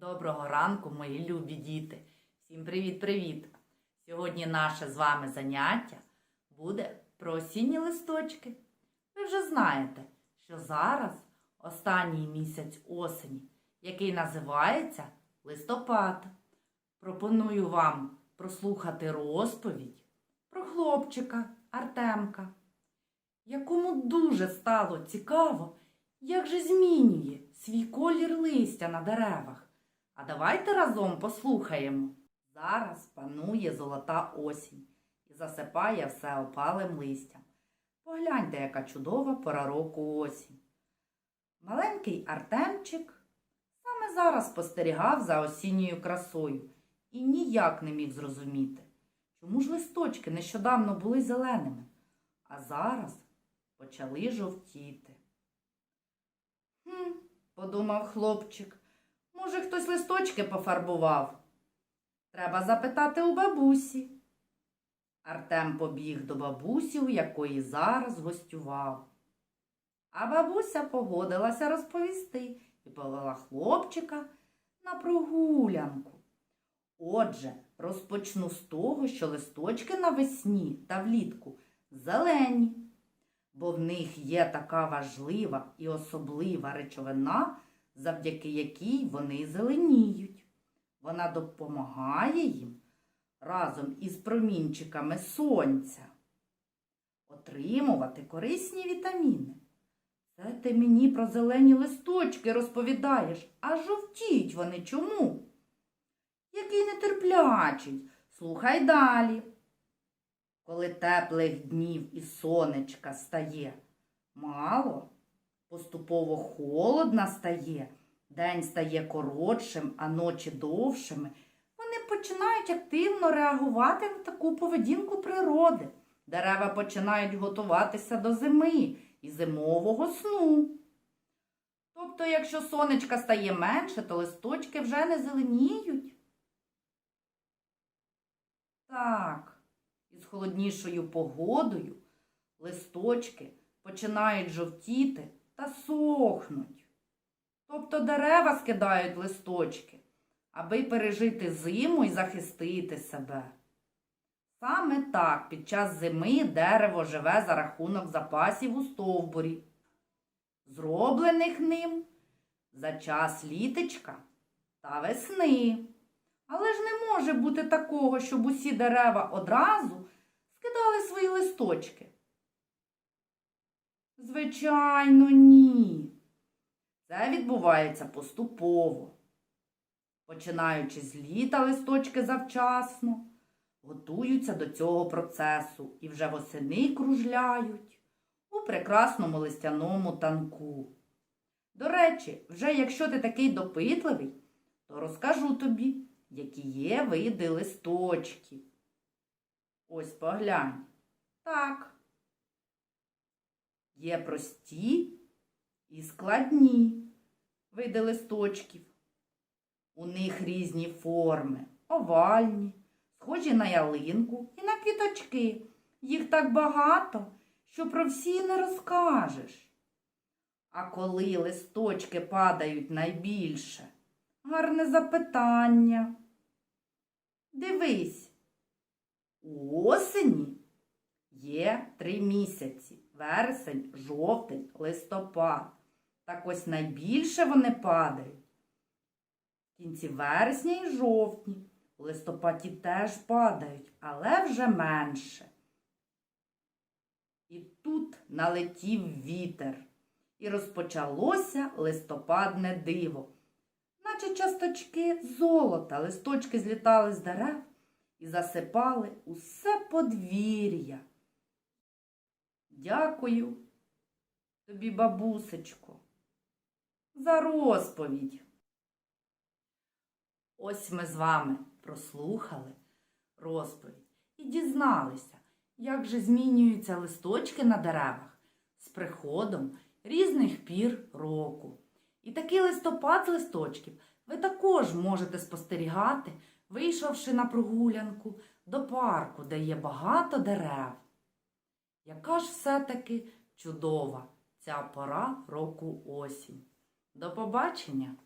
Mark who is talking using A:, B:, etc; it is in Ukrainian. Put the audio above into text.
A: Доброго ранку, мої любі діти! Всім привіт-привіт! Сьогодні наше з вами заняття буде про осінні листочки. Ви вже знаєте, що зараз останній місяць осені, який називається листопад. Пропоную вам прослухати розповідь про хлопчика Артемка, якому дуже стало цікаво, як же змінює свій колір листя на деревах. А давайте разом послухаємо. Зараз панує золота осінь і засипає все опалим листям. Погляньте, яка чудова пора року осінь. Маленький Артемчик саме зараз спостерігав за осінньою красою і ніяк не міг зрозуміти, чому ж листочки нещодавно були зеленими, а зараз почали жовтіти. Хм, подумав хлопчик. Може, хтось листочки пофарбував? Треба запитати у бабусі. Артем побіг до бабусі, у якої зараз гостював. А бабуся погодилася розповісти і повела хлопчика на прогулянку. Отже, розпочну з того, що листочки навесні та влітку зелені, бо в них є така важлива і особлива речовина, завдяки якій вони зеленіють. Вона допомагає їм разом із промінчиками сонця отримувати корисні вітаміни. Це ти мені про зелені листочки розповідаєш, а жовтіють вони чому? Який нетерплячий, слухай далі. Коли теплих днів і сонечка стає мало, поступово холодна стає, день стає коротшим, а ночі довшими, вони починають активно реагувати на таку поведінку природи. Дерева починають готуватися до зими і зимового сну. Тобто, якщо сонечка стає менше, то листочки вже не зеленіють. Так, із холоднішою погодою листочки починають жовтіти та сохнуть. Тобто дерева скидають листочки, аби пережити зиму і захистити себе. Саме так під час зими дерево живе за рахунок запасів у стовбурі, зроблених ним за час літочка та весни. Але ж не може бути такого, щоб усі дерева одразу скидали свої листочки. Звичайно, ні. Це відбувається поступово. Починаючи з літа листочки завчасно, готуються до цього процесу і вже восени кружляють у прекрасному листяному танку. До речі, вже якщо ти такий допитливий, то розкажу тобі, які є види листочків. Ось поглянь. Так. Є прості і складні види листочків. У них різні форми, овальні, схожі на ялинку і на квіточки. Їх так багато, що про всі не розкажеш. А коли листочки падають найбільше, гарне запитання. Дивись, у осені є три місяці вересень, жовтень, листопад. Так ось найбільше вони падають. В кінці вересня і жовтні. У листопаді теж падають, але вже менше. І тут налетів вітер, і розпочалося листопадне диво. Наче часточки золота, листочки злітали з дерев і засипали усе подвір'я. Дякую тобі, бабусечко, за розповідь. Ось ми з вами прослухали розповідь і дізналися, як же змінюються листочки на деревах з приходом різних пір року. І такий листопад з листочків ви також можете спостерігати, вийшовши на прогулянку до парку, де є багато дерев. Яка ж все-таки чудова ця пора року осінь. До побачення!